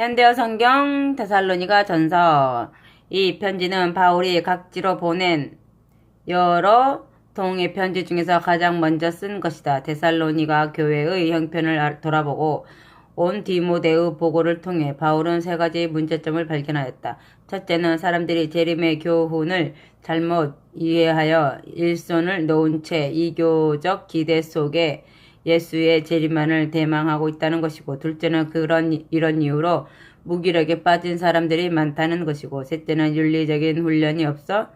현대어 성경 데살로니가 전서 이 편지는 바울이 각지로 보낸 여러 동의 편지 중에서 가장 먼저 쓴 것이다. 데살로니가 교회의 형편을 알- 돌아보고 온 디모데의 보고를 통해 바울은 세 가지 문제점을 발견하였다. 첫째는 사람들이 재림의 교훈을 잘못 이해하여 일손을 놓은 채 이교적 기대 속에 예수의 재림만을 대망하고 있다는 것이고, 둘째는 그런 이런 이유로 무기력에 빠진 사람들이 많다는 것이고, 셋째는 윤리적인 훈련이 없어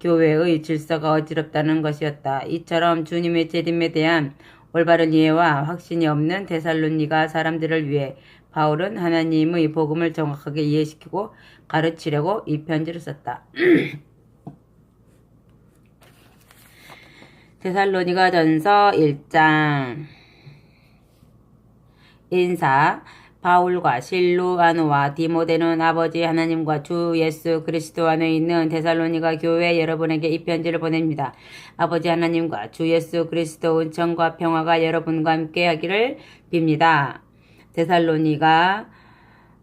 교회의 질서가 어지럽다는 것이었다. 이처럼 주님의 재림에 대한 올바른 이해와 확신이 없는 데살로니가 사람들을 위해 바울은 하나님의 복음을 정확하게 이해시키고 가르치려고 이 편지를 썼다. 데살로니가 전서 1장 인사 바울과 실루아노와 디모데는 아버지 하나님과 주 예수 그리스도 안에 있는 데살로니가 교회 여러분에게 이 편지를 보냅니다. 아버지 하나님과 주 예수 그리스도 은총과 평화가 여러분과 함께 하기를 빕니다. 데살로니가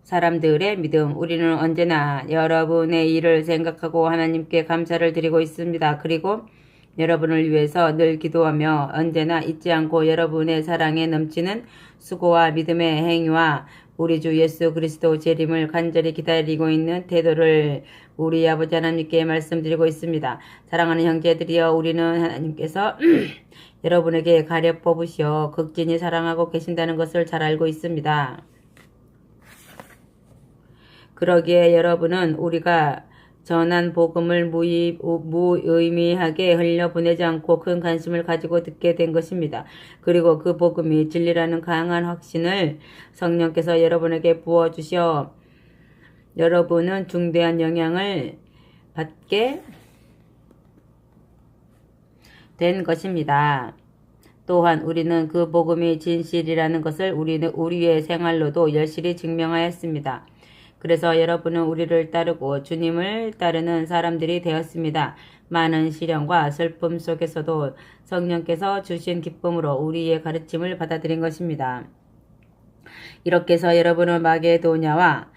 사람들의 믿음. 우리는 언제나 여러분의 일을 생각하고 하나님께 감사를 드리고 있습니다. 그리고 여러분을 위해서 늘 기도하며 언제나 잊지 않고 여러분의 사랑에 넘치는 수고와 믿음의 행위와 우리 주 예수 그리스도 재림을 간절히 기다리고 있는 태도를 우리 아버지 하나님께 말씀드리고 있습니다. 사랑하는 형제들이여 우리는 하나님께서 여러분에게 가려 뽑으시어 극진히 사랑하고 계신다는 것을 잘 알고 있습니다. 그러기에 여러분은 우리가 전한 복음을 무의, 무의미하게 흘려보내지 않고 큰 관심을 가지고 듣게 된 것입니다. 그리고 그 복음이 진리라는 강한 확신을 성령께서 여러분에게 부어주셔 여러분은 중대한 영향을 받게 된 것입니다. 또한 우리는 그 복음이 진실이라는 것을 우리는 우리의 생활로도 열실히 증명하였습니다. 그래서 여러분은 우리를 따르고 주님을 따르는 사람들이 되었습니다. 많은 시련과 슬픔 속에서도 성령께서 주신 기쁨으로 우리의 가르침을 받아들인 것입니다. 이렇게 해서 여러분은 마게도냐와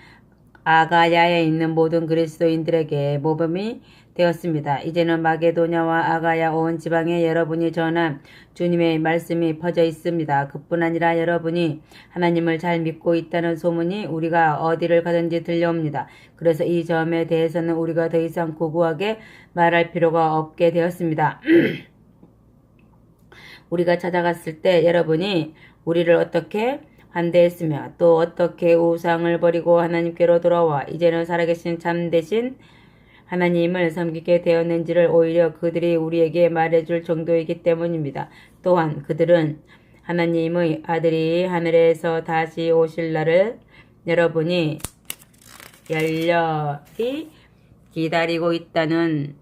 아가야에 있는 모든 그리스도인들에게 모범이 되었습니다. 이제는 마게도냐와 아가야 온 지방에 여러분이 전한 주님의 말씀이 퍼져 있습니다. 그뿐 아니라 여러분이 하나님을 잘 믿고 있다는 소문이 우리가 어디를 가든지 들려옵니다. 그래서 이 점에 대해서는 우리가 더 이상 고고하게 말할 필요가 없게 되었습니다. 우리가 찾아갔을 때 여러분이 우리를 어떻게 환대했으며 또 어떻게 우상을 버리고 하나님께로 돌아와 이제는 살아계신 참되신 하나님을 섬기게 되었는지를 오히려 그들이 우리에게 말해줄 정도이기 때문입니다. 또한 그들은 하나님의 아들이 하늘에서 다시 오실 날을 여러분이 열렬히 기다리고 있다는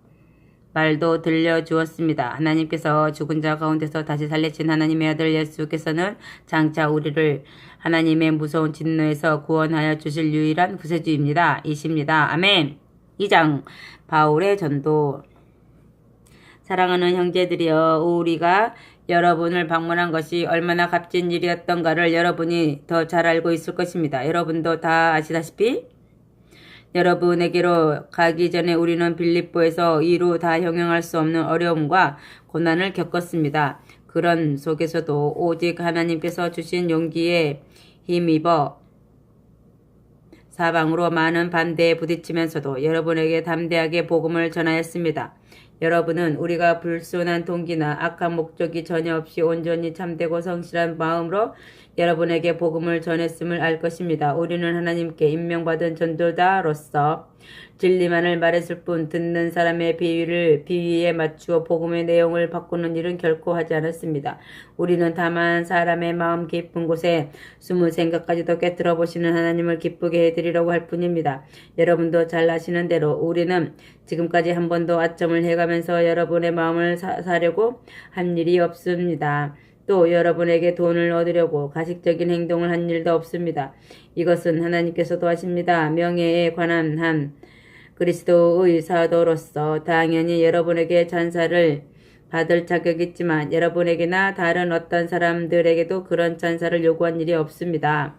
말도 들려주었습니다. 하나님께서 죽은 자 가운데서 다시 살리신 하나님의 아들 예수께서는 장차 우리를 하나님의 무서운 진노에서 구원하여 주실 유일한 구세주입니다. 이십니다. 아멘. 2장 바울의 전도 사랑하는 형제들이여 우리가 여러분을 방문한 것이 얼마나 값진 일이었던가를 여러분이 더 잘 알고 있을 것입니다. 여러분도 다 아시다시피 여러분에게로 가기 전에 우리는 빌립보에서 이루 다 형용할 수 없는 어려움과 고난을 겪었습니다. 그런 속에서도 오직 하나님께서 주신 용기에 힘입어 사방으로 많은 반대에 부딪히면서도 여러분에게 담대하게 복음을 전하였습니다. 여러분은 우리가 불순한 동기나 악한 목적이 전혀 없이 온전히 참되고 성실한 마음으로 여러분에게 복음을 전했음을 알 것입니다. 우리는 하나님께 임명받은 전도자로서 진리만을 말했을 뿐 듣는 사람의 비위를 비위에 맞추어 복음의 내용을 바꾸는 일은 결코 하지 않았습니다. 우리는 다만 사람의 마음 깊은 곳에 숨은 생각까지도 꿰뚫어 보시는 하나님을 기쁘게 해드리려고 할 뿐입니다. 여러분도 잘 아시는 대로 우리는 지금까지 한 번도 아첨을 해가면서 여러분의 마음을 사, 사려고 한 일이 없습니다. 또 여러분에게 돈을 얻으려고 가식적인 행동을 한 일도 없습니다. 이것은 하나님께서도 하십니다. 명예에 관한 한 그리스도의 사도로서 당연히 여러분에게 찬사를 받을 자격이 있지만 여러분에게나 다른 어떤 사람들에게도 그런 찬사를 요구한 일이 없습니다.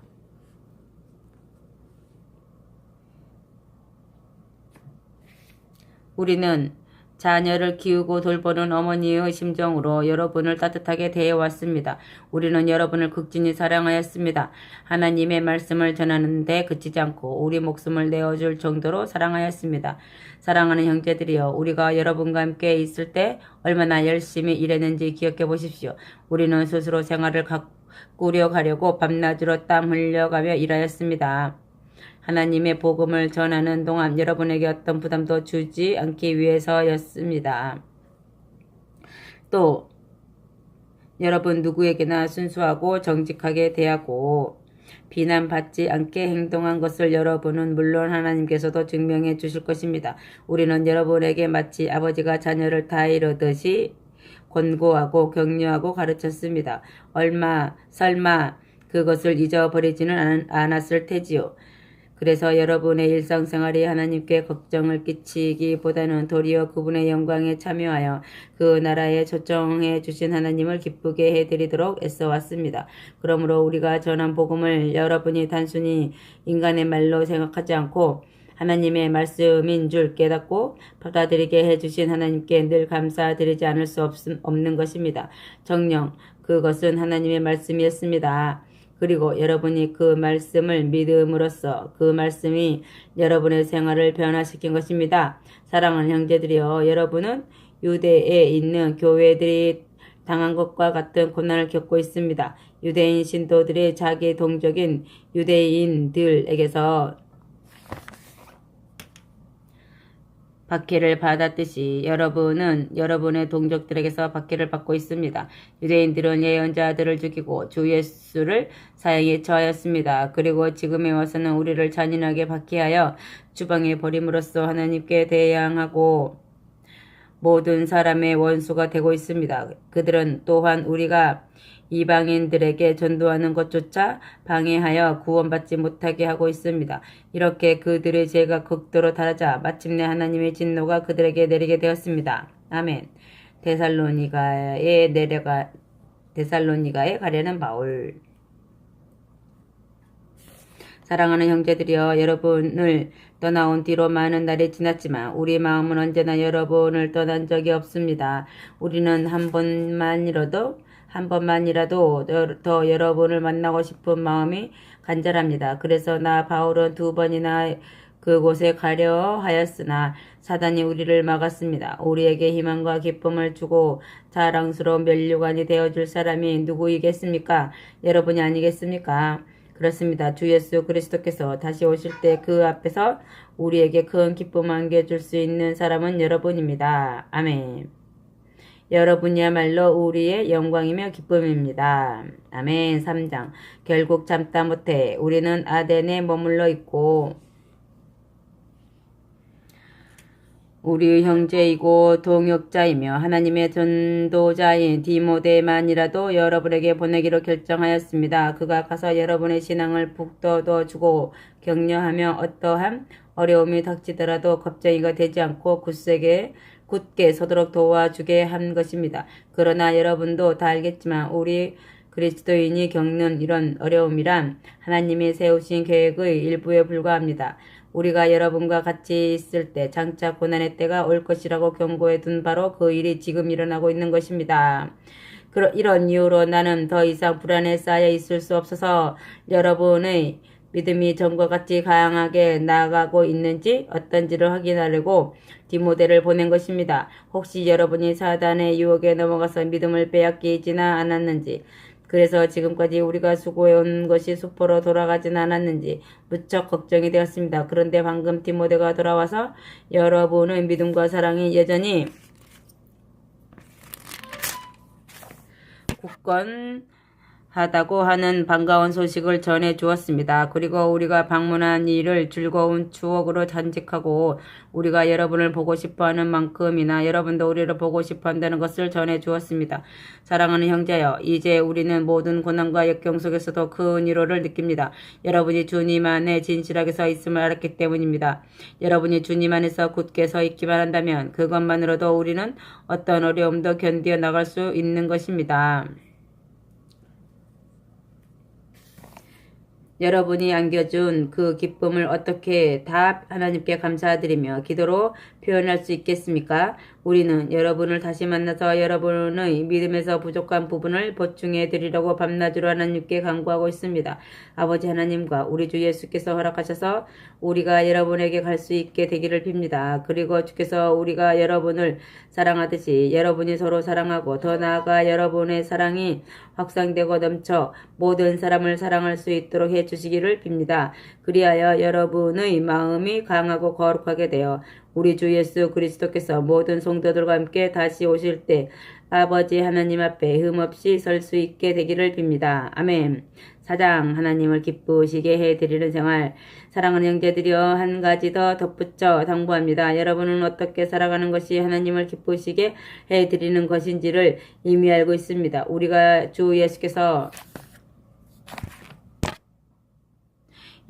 우리는 자녀를 키우고 돌보는 어머니의 심정으로 여러분을 따뜻하게 대해왔습니다. 우리는 여러분을 극진히 사랑하였습니다. 하나님의 말씀을 전하는데 그치지 않고 우리 목숨을 내어줄 정도로 사랑하였습니다. 사랑하는 형제들이여, 우리가 여러분과 함께 있을 때 얼마나 열심히 일했는지 기억해 보십시오. 우리는 스스로 생활을 가꾸려 가려고 밤낮으로 땀 흘려가며 일하였습니다. 하나님의 복음을 전하는 동안 여러분에게 어떤 부담도 주지 않기 위해서였습니다. 또 여러분 누구에게나 순수하고 정직하게 대하고 비난받지 않게 행동한 것을 여러분은 물론 하나님께서도 증명해 주실 것입니다. 우리는 여러분에게 마치 아버지가 자녀를 다이르듯이 권고하고 격려하고 가르쳤습니다. 얼마 설마 그것을 잊어버리지는 않았을 테지요. 그래서 여러분의 일상생활이 하나님께 걱정을 끼치기보다는 도리어 그분의 영광에 참여하여 그 나라에 초청해 주신 하나님을 기쁘게 해드리도록 애써왔습니다. 그러므로 우리가 전한 복음을 여러분이 단순히 인간의 말로 생각하지 않고 하나님의 말씀인 줄 깨닫고 받아들이게 해주신 하나님께 늘 감사드리지 않을 수 없, 없는 것입니다. 정령 그것은 하나님의 말씀이었습니다. 그리고 여러분이 그 말씀을 믿음으로써 그 말씀이 여러분의 생활을 변화시킨 것입니다. 사랑하는 형제들이여 여러분은 유대에 있는 교회들이 당한 것과 같은 고난을 겪고 있습니다. 유대인 신도들이 자기 동족인 유대인들에게서 박해를 받았듯이 여러분은 여러분의 동족들에게서 박해를 받고 있습니다. 유대인들은 예언자들을 죽이고 주 예수를 사형에 처하였습니다. 그리고 지금에 와서는 우리를 잔인하게 박해하여 주방에 버림으로써 하나님께 대항하고 모든 사람의 원수가 되고 있습니다. 그들은 또한 우리가 이방인들에게 전도하는 것조차 방해하여 구원받지 못하게 하고 있습니다. 이렇게 그들의 죄가 극도로 달하자 마침내 하나님의 진노가 그들에게 내리게 되었습니다. 아멘. 데살로니가에 내려가 데살로니가에 가려는 바울 사랑하는 형제들이여 여러분을 떠나온 뒤로 많은 날이 지났지만 우리 마음은 언제나 여러분을 떠난 적이 없습니다. 우리는 한 번만이라도 한 번만이라도 더 여러분을 만나고 싶은 마음이 간절합니다. 그래서 나 바울은 두 번이나 그곳에 가려 하였으나 사단이 우리를 막았습니다. 우리에게 희망과 기쁨을 주고 자랑스러운 면류관이 되어줄 사람이 누구이겠습니까? 여러분이 아니겠습니까? 그렇습니다. 주 예수 그리스도께서 다시 오실 때 그 앞에서 우리에게 큰 기쁨 안겨줄 수 있는 사람은 여러분입니다. 아멘. 여러분이야말로 우리의 영광이며 기쁨입니다. 아멘. 3장. 결국 참다 못해 우리는 아덴에 머물러 있고 우리 형제이고 동역자이며 하나님의 전도자인 디모데만이라도 여러분에게 보내기로 결정하였습니다. 그가 가서 여러분의 신앙을 북돋워 주고 격려하며 어떠한 어려움이 닥치더라도 겁쟁이가 되지 않고 굳세게 굳게 서도록 도와주게 한 것입니다. 그러나 여러분도 다 알겠지만 우리 그리스도인이 겪는 이런 어려움이란 하나님이 세우신 계획의 일부에 불과합니다. 우리가 여러분과 같이 있을 때 장차 고난의 때가 올 것이라고 경고해 둔 바로 그 일이 지금 일어나고 있는 것입니다. 이런 이유로 나는 더 이상 불안에 쌓여 있을 수 없어서 여러분의 믿음이 전과 같이 강하게 나아가고 있는지 어떤지를 확인하려고 디모데를 보낸 것입니다. 혹시 여러분이 사단의 유혹에 넘어가서 믿음을 빼앗기지는 않았는지 그래서 지금까지 우리가 수고해온 것이 수포로 돌아가진 않았는지 무척 걱정이 되었습니다. 그런데 방금 디모데가 돌아와서 여러분의 믿음과 사랑이 여전히 굳건 하다고 하는 반가운 소식을 전해 주었습니다. 그리고 우리가 방문한 일을 즐거운 추억으로 간직하고 우리가 여러분을 보고 싶어 하는 만큼이나 여러분도 우리를 보고 싶어 한다는 것을 전해 주었습니다. 사랑하는 형제여, 이제 우리는 모든 고난과 역경 속에서도 큰 위로를 느낍니다. 여러분이 주님 안에 진실하게 서 있음을 알았기 때문입니다. 여러분이 주님 안에서 굳게 서 있기만 한다면 그것만으로도 우리는 어떤 어려움도 견디어 나갈 수 있는 것입니다. 여러분이 안겨준 그 기쁨을 어떻게 다 하나님께 감사드리며 기도로 표현할 수 있겠습니까? 우리는 여러분을 다시 만나서 여러분의 믿음에서 부족한 부분을 보충해 드리려고 밤낮으로 하나님께 간구하고 있습니다. 아버지 하나님과 우리 주 예수께서 허락하셔서 우리가 여러분에게 갈 수 있게 되기를 빕니다. 그리고 주께서 우리가 여러분을 사랑하듯이 여러분이 서로 사랑하고 더 나아가 여러분의 사랑이 확산되고 넘쳐 모든 사람을 사랑할 수 있도록 해 주시기를 빕니다. 그리하여 여러분의 마음이 강하고 거룩하게 되어 우리 주 예수 그리스도께서 모든 성도들과 함께 다시 오실 때 아버지 하나님 앞에 흠없이 설 수 있게 되기를 빕니다. 아멘. 사장 하나님을 기쁘시게 해드리는 생활 사랑하는 형제들이여 한 가지 더 덧붙여 당부합니다. 여러분은 어떻게 살아가는 것이 하나님을 기쁘시게 해드리는 것인지를 이미 알고 있습니다. 우리가 주 예수께서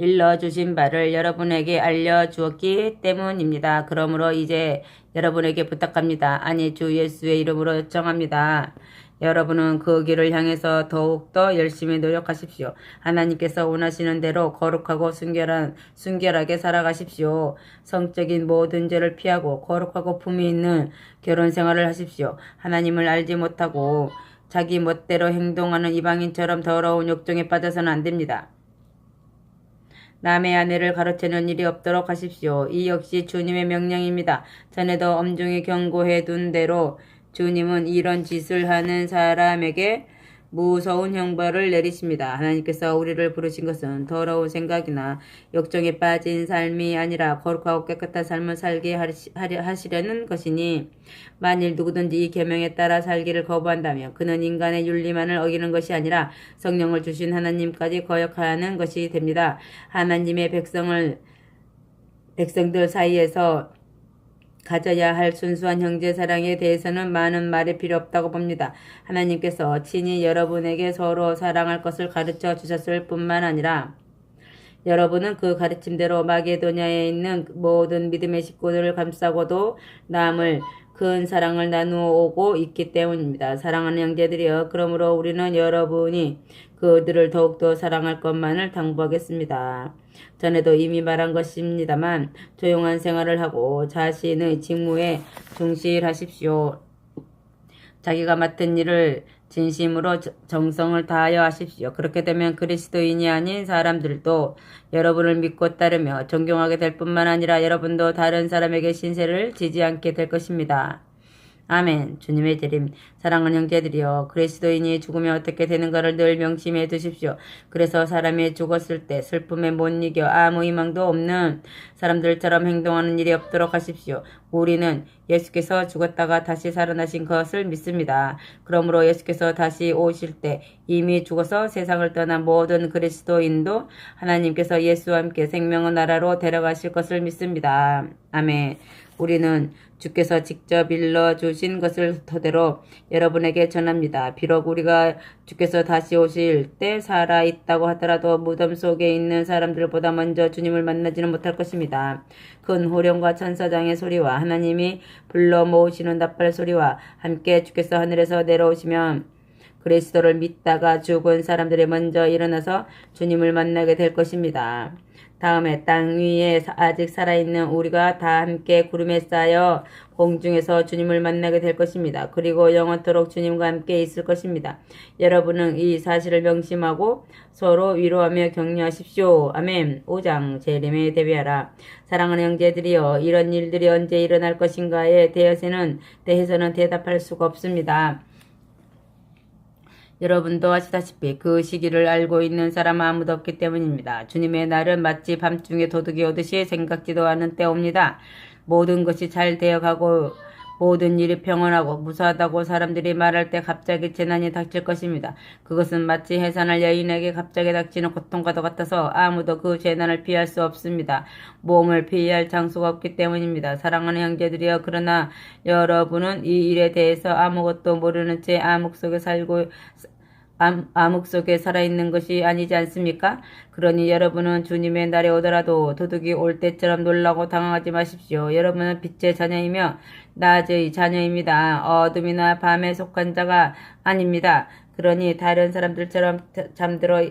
일러주신 바를 여러분에게 알려주었기 때문입니다. 그러므로 이제 여러분에게 부탁합니다. 아니 주 예수의 이름으로 요청합니다. 여러분은 그 길을 향해서 더욱더 열심히 노력하십시오. 하나님께서 원하시는 대로 거룩하고 순결한, 순결하게 살아가십시오. 성적인 모든 죄를 피하고 거룩하고 품위 있는 결혼 생활을 하십시오. 하나님을 알지 못하고 자기 멋대로 행동하는 이방인처럼 더러운 욕정에 빠져서는 안 됩니다. 남의 아내를 가로채는 일이 없도록 하십시오. 이 역시 주님의 명령입니다. 전에도 엄중히 경고해 둔 대로 주님은 이런 짓을 하는 사람에게 무서운 형벌을 내리십니다. 하나님께서 우리를 부르신 것은 더러운 생각이나 욕정에 빠진 삶이 아니라 거룩하고 깨끗한 삶을 살게 하시려는 것이니 만일 누구든지 이 계명에 따라 살기를 거부한다면 그는 인간의 윤리만을 어기는 것이 아니라 성령을 주신 하나님까지 거역하는 것이 됩니다. 하나님의 백성을 백성들 사이에서 가져야 할 순수한 형제 사랑에 대해서는 많은 말이 필요 없다고 봅니다. 하나님께서 친히 여러분에게 서로 사랑할 것을 가르쳐 주셨을 뿐만 아니라 여러분은 그 가르침대로 마게도냐에 있는 모든 믿음의 식구들을 감싸고도 남을 큰 사랑을 나누어 오고 있기 때문입니다. 사랑하는 형제들이여 그러므로 우리는 여러분이 그들을 더욱더 사랑할 것만을 당부하겠습니다. 전에도 이미 말한 것입니다만 조용한 생활을 하고 자신의 직무에 충실하십시오. 자기가 맡은 일을 진심으로 정성을 다하여 하십시오. 그렇게 되면 그리스도인이 아닌 사람들도 여러분을 믿고 따르며 존경하게 될 뿐만 아니라 여러분도 다른 사람에게 신세를 지지 않게 될 것입니다. 아멘. 주님의 재림. 사랑하는 형제들이여 그리스도인이 죽으면 어떻게 되는가를 늘 명심해 두십시오. 그래서 사람이 죽었을 때 슬픔에 못 이겨 아무 희망도 없는 사람들처럼 행동하는 일이 없도록 하십시오. 우리는 예수께서 죽었다가 다시 살아나신 것을 믿습니다. 그러므로 예수께서 다시 오실 때 이미 죽어서 세상을 떠난 모든 그리스도인도 하나님께서 예수와 함께 생명의 나라로 데려가실 것을 믿습니다. 아멘. 우리는 주께서 직접 일러 주신 것을 토대로 여러분에게 전합니다. 비록 우리가 주께서 다시 오실 때 살아 있다고 하더라도 무덤 속에 있는 사람들보다 먼저 주님을 만나지는 못할 것입니다. 큰 호령과 천사장의 소리와 하나님이 불러 모으시는 나팔 소리와 함께 주께서 하늘에서 내려오시면 그리스도를 믿다가 죽은 사람들이 먼저 일어나서 주님을 만나게 될 것입니다. 다음에 땅 위에 아직 살아있는 우리가 다 함께 구름에 쌓여 공중에서 주님을 만나게 될 것입니다. 그리고 영원토록 주님과 함께 있을 것입니다. 여러분은 이 사실을 명심하고 서로 위로하며 격려하십시오. 아멘. 5장 재림에 대비하라. 사랑하는 형제들이여 이런 일들이 언제 일어날 것인가에 대해서는 대해서는 대답할 수가 없습니다. 여러분도 아시다시피 그 시기를 알고 있는 사람 아무도 없기 때문입니다. 주님의 날은 마치 밤중에 도둑이 오듯이 생각지도 않은 때옵니다. 모든 것이 잘 되어가고 모든 일이 평온하고 무사하다고 사람들이 말할 때 갑자기 재난이 닥칠 것입니다. 그것은 마치 해산할 여인에게 갑자기 닥치는 고통과도 같아서 아무도 그 재난을 피할 수 없습니다. 몸을 피할 장소가 없기 때문입니다. 사랑하는 형제들이여 그러나 여러분은 이 일에 대해서 아무것도 모르는 채 암흑 속에 살고 암흑 속에 살아있는 것이 아니지 않습니까? 그러니 여러분은 주님의 날에 오더라도 도둑이 올 때처럼 놀라고 당황하지 마십시오. 여러분은 빛의 자녀이며 낮의 자녀입니다. 어둠이나 밤에 속한 자가 아닙니다. 그러니 다른 사람들처럼 잠들어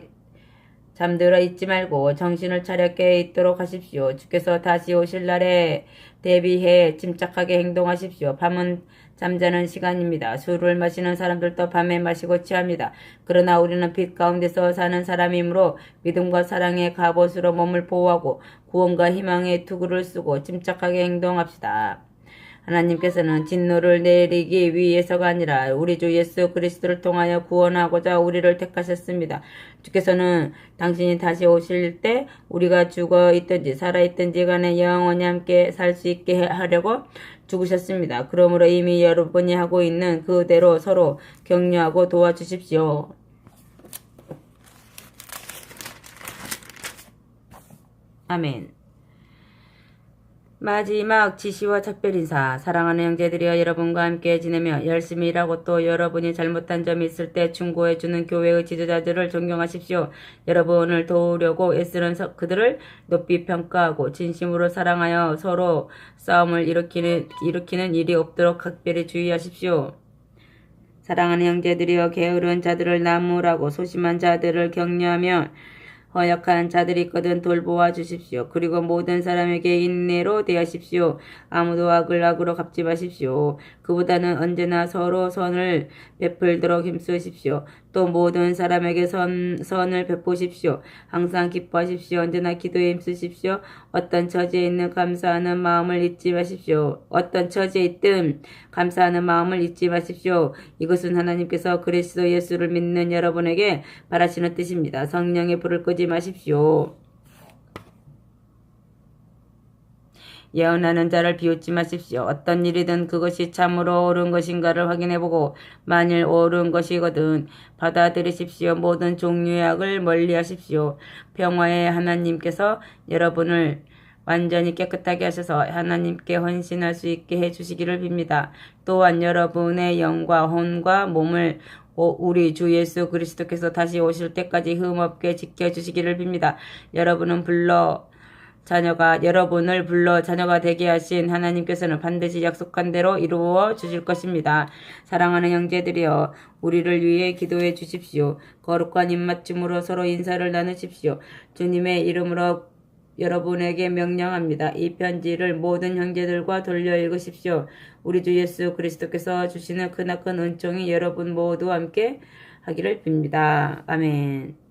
잠들어 있지 말고 정신을 차려 깨 있도록 하십시오. 주께서 다시 오실 날에 대비해 침착하게 행동하십시오. 밤은 잠자는 시간입니다. 술을 마시는 사람들도 밤에 마시고 취합니다. 그러나 우리는 빛 가운데서 사는 사람이므로 믿음과 사랑의 갑옷으로 몸을 보호하고 구원과 희망의 투구를 쓰고 침착하게 행동합시다. 하나님께서는 진노를 내리기 위해서가 아니라 우리 주 예수 그리스도를 통하여 구원하고자 우리를 택하셨습니다. 주께서는 당신이 다시 오실 때 우리가 죽어 있든지 살아 있든지 간에 영원히 함께 살 수 있게 하려고 죽으셨습니다. 그러므로 이미 여러분이 하고 있는 그대로 서로 격려하고 도와주십시오. 아멘. 마지막 지시와 작별 인사. 사랑하는 형제들이여 여러분과 함께 지내며 열심히 일하고 또 여러분이 잘못한 점이 있을 때 충고해주는 교회의 지도자들을 존경하십시오. 여러분을 도우려고 애쓰는 서- 그들을 높이 평가하고 진심으로 사랑하여 서로 싸움을 일으키는, 일으키는 일이 없도록 각별히 주의하십시오. 사랑하는 형제들이여 게으른 자들을 나무라고 소심한 자들을 격려하며 허약한 자들이 있거든 돌보아 주십시오. 그리고 모든 사람에게 인내로 대하십시오. 아무도 악을 악으로 갚지 마십시오. 그보다는 언제나 서로 선을 베풀도록 힘쓰십시오. 또 모든 사람에게 선, 선을 베푸십시오. 항상 기뻐하십시오. 언제나 기도에 힘쓰십시오. 어떤 처지에 있는 감사하는 마음을 잊지 마십시오. 어떤 처지에 있든 감사하는 마음을 잊지 마십시오. 이것은 하나님께서 그리스도 예수를 믿는 여러분에게 바라시는 뜻입니다. 성령의 불을 끄지 마십시오. 예언하는 자를 비웃지 마십시오. 어떤 일이든 그것이 참으로 옳은 것인가를 확인해보고 만일 옳은 것이거든 받아들이십시오. 모든 종류의 악을 멀리하십시오. 평화의 하나님께서 여러분을 완전히 깨끗하게 하셔서 하나님께 헌신할 수 있게 해주시기를 빕니다. 또한 여러분의 영과 혼과 몸을 오- 우리 주 예수 그리스도께서 다시 오실 때까지 흠없게 지켜주시기를 빕니다. 여러분은 불러 자녀가 여러분을 불러 자녀가 되게 하신 하나님께서는 반드시 약속한 대로 이루어 주실 것입니다. 사랑하는 형제들이여 우리를 위해 기도해 주십시오. 거룩한 입맞춤으로 서로 인사를 나누십시오. 주님의 이름으로 여러분에게 명령합니다. 이 편지를 모든 형제들과 돌려 읽으십시오. 우리 주 예수 그리스도께서 주시는 크나큰 은총이 여러분 모두와 함께 하기를 빕니다. 아멘.